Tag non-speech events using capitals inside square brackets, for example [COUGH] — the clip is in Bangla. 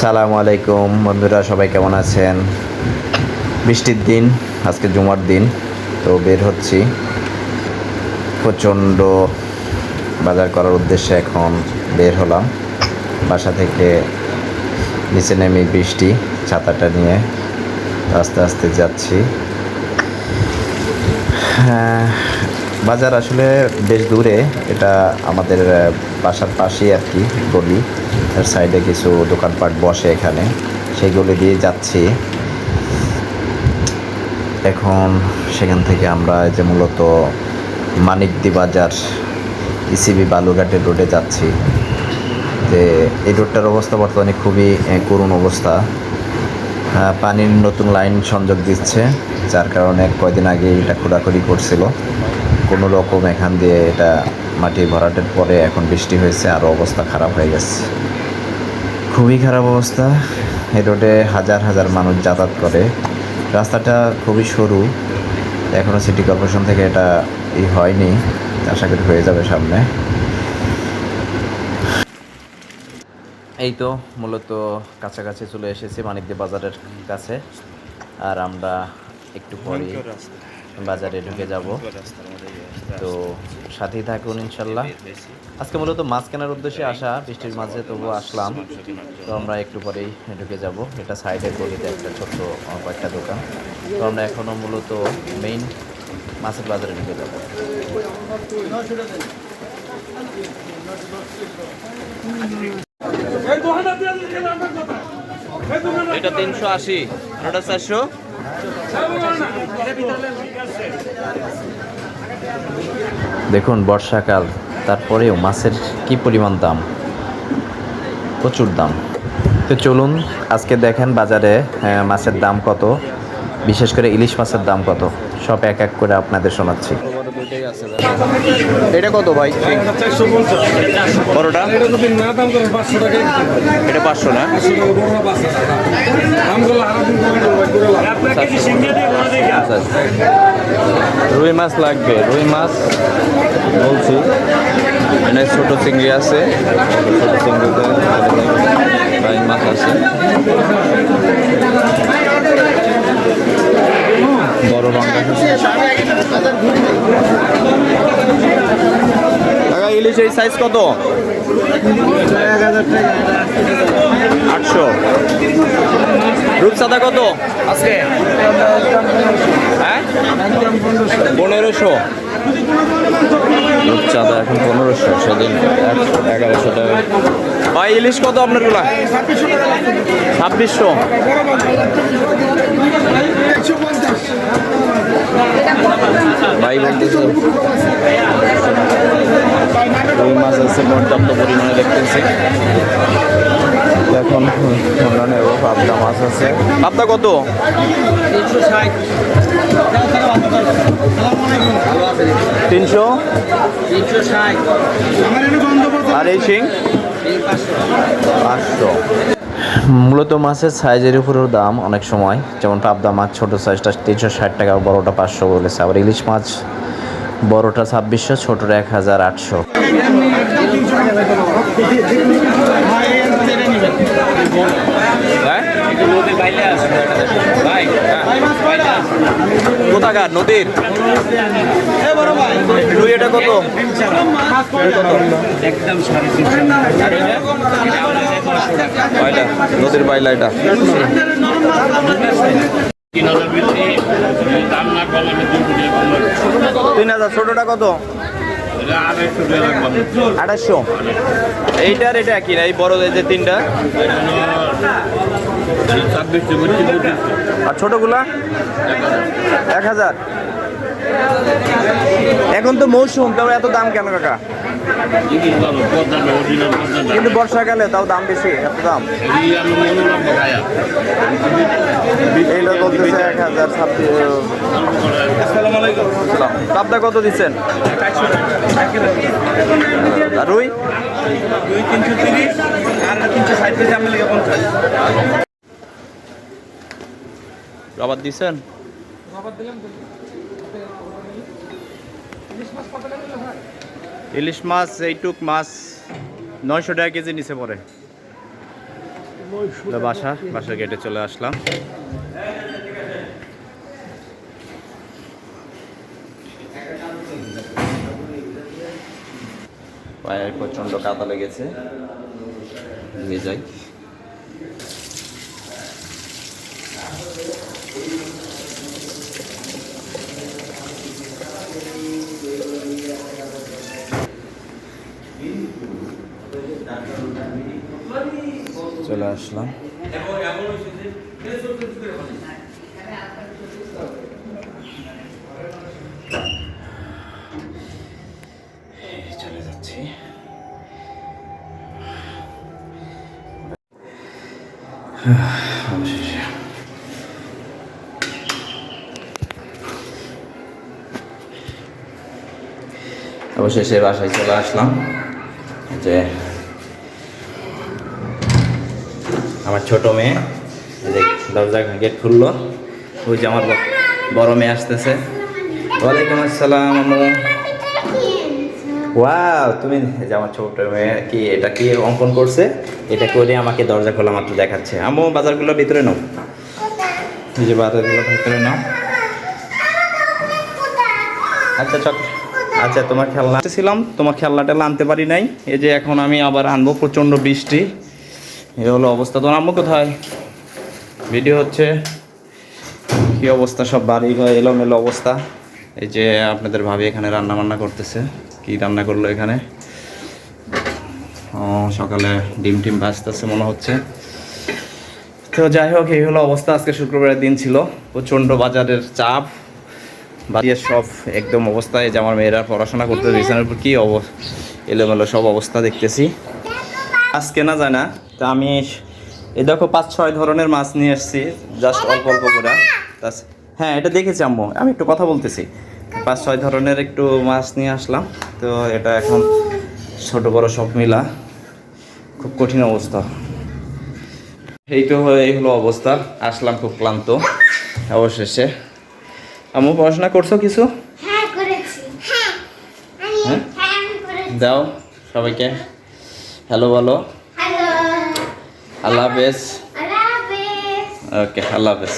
সালামু আলাইকুম বন্ধুরা সবাই কেমন আছেন? বৃষ্টির দিন আজকে জুমার দিন তো বের হচ্ছি। প্রচণ্ড বাজার করার উদ্দেশ্যে এখন বের হলাম। বাসা থেকে নিচে নেমে বৃষ্টি ছাতাটা নিয়ে আস্তে আস্তে যাচ্ছি। হ্যাঁ, বাজার আসলে বেশ দূরে। এটা আমাদের বাসার পাশেই আর কি গলি। তার সাইডে কিছু দোকানপাট বসে এখানে। সেই গলি দিয়ে যাচ্ছি। এখন সেখান থেকে আমরা যে মূলত মানিকদি বাজার ইসিবি বালুঘাটের রোডে যাচ্ছি। যে এই রোডটার অবস্থা বর্তমানে খুবই করুণ অবস্থা। পানির নতুন লাইন সংযোগ দিচ্ছে, যার কারণে কয়দিন আগে এটা খোঁড়াখুড়ি করছিল। কোনো রকম এখান দিয়ে এটা মাটি ভরাটের পরে এখন বৃষ্টি হয়েছে আরও অবস্থা খারাপ হয়ে গেছে। খুবই খারাপ অবস্থা। এই রোডে হাজার হাজার মানুষ যাতায়াত করে। রাস্তাটা খুবই সরু। এখনও সিটি কর্পোরেশন থেকে এটা ই হয়নি। আশা করি হয়ে যাবে সামনে। এই তো মূলত কাছাকাছি চলে এসেছি মানিকদি বাজারের কাছে। আর আমরা একটু পরে বাজারে ঢুকে যাব। তো সাথেই থাকুন ইনশাল্লাহ। আজকে মূলত মাছ কেনার উদ্দেশ্যে আসা বৃষ্টির মাঝে তবু আসলাম। তো আমরা একটু পরেই ঢুকে যাব। এটা সাইডের গলিতে একটা ছোট্ট কয়েকটা দোকান। তো আমরা এখনও মূলত মেইন মাছের বাজারে ঢুকে যাব। এটা তিনশো আশি ওটা চারশো। দেখুন, বর্ষাকাল, তারপরেও মাছের কি পরিমাণ দাম? প্রচুর দাম। তো চলুন, আজকে দেখেন বাজারে মাছের দাম কত, বিশেষ করে ইলিশ মাছের দাম কত, সব এক এক করে আপনাদের শোনাচ্ছি। এটা কত ভাই? বড়টা? এটা পাঁচশো না। রুই মাছ লাগবে, রুই মাছ বলছি। এখানে ছোট চিংড়ি আছে। ছোট চিংড়িতে মাছ আছে। বড় রঙ টাকা এই সাইজ কত? আটশো। রূপসাদা কত? আজকে? হ্যাঁ? পনেরোশো। রূপচাঁদা এখন পনেরোশো, সেদিন এগারোশো টাকা। ভাই, ইলিশ কত আপনারগুলা ছাব্বিশশো। ভাই বলতেছে। মাছ পর্যাপ্ত পরিমাণে দেখতেছি। এখন অন্যান্য পাবদা মাছ আছে। পাবদা কত? তিনশো আর এই শিং? পাঁচশো। মূলত মাছের সাইজের উপরেও দাম অনেক সময় যেমন পাবদা মাছ ছোটো সাইজটা তিনশো ষাট টাকা বড়োটা পাঁচশো বলেছে। আবার ইলিশ মাছ বড়োটা ছাব্বিশশো ছোটোটা এক হাজার আটশো। কোথাকার? নদীর? রুই এটা কত? নদীর বাইলা এটা। তিন হাজার ছোটটা কত? আঠাশশো এইটার এটা কি না? এই বড় যে তিনটা? আর ছোটগুলা? এক হাজার। এখন তো মৌসুম তাও এত দাম কেন কাকা? কিন্তু বর্ষাকালে তাও দাম বেশি এত দাম। এইটা এক হাজার ছাব্বিশ। পাবদা কত দিচ্ছেন? আর রুই? রবার দিছেন ইলিশ মাছ এইটুক মাছ নয়শো টাকা কেজি নিচে পড়ে। তো বাসা বাসার গেটে চলে আসলাম। পায়ে প্রচণ্ড কাদা লেগেছে। নিয়ে যাই। চলে আসলাম। [SIGHS] অবশেষে বাসায় চলে আসলাম। যে আমার ছোট মেয়ে দরজা গেট খুললো। ওই যে আমার বড় মেয়ে আসতেছে। ওয়ালাইকুম আসসালাম আমু ওয়াও তুমি আমার ছোট মেয়ে, কি এটা কি অঙ্কন করছে? এটা করে আমাকে দরজা খোলা মাত্র দেখাচ্ছে। আমু বাজারগুলো ভিতরে নাও। এই যে বাজারগুলো ভিতরে নাও। আচ্ছা চক। আচ্ছা তোমার খেলনা ছিলাম, তোমার খেলনা টেলনা আনতে পারি নাই। এই যে এখন আমি আবার আনব প্রচণ্ড বৃষ্টি। এই হলো অবস্থা। তোমার আম্মু কোথায়? ভিডিও হচ্ছে। কি অবস্থা? সব বাড়ি এলোমেলো অবস্থা। এই যে আপনাদের ভাবি এখানে রান্না বান্না করতেছে। কি রান্না করল এখানে? সকালে ডিম টিম ভাজতেছে মনে হচ্ছে। তো যাই হোক এই হলো অবস্থা। আজকে শুক্রবারের দিন ছিল। প্রচণ্ড বাজারের চাপ। বাড়ির সব একদম অবস্থায়। যে আমার মেয়েরা পড়াশোনা করতে বিছানার উপর কী অব এলোমেলো সব অবস্থা দেখতেছি। আজকে না যায় না তা আমি এই দেখো পাঁচ ছয় ধরনের মাছ নিয়ে এসেছি। জাস্ট অল্প অল্প করে। হ্যাঁ এটা দেখেছি আম্মু। আমি একটু কথা বলতেছি। পাঁচ ছয় ধরনের একটু মাছ নিয়ে আসলাম। তো এটা এখন ছোট বড় সব মিলা খুব কঠিন অবস্থা। এই তো এই হলো অবস্থা। আসলাম খুব ক্লান্ত অবশেষে। আম্মু পড়াশোনা করছ কিছু? হ্যাঁ হ্যাঁ আমি হ্যাঁ? আমি দাও সবাইকে। হ্যালো বলো। আল্লাহ হাফেজ। ওকে আল্লাহ হাফেজ।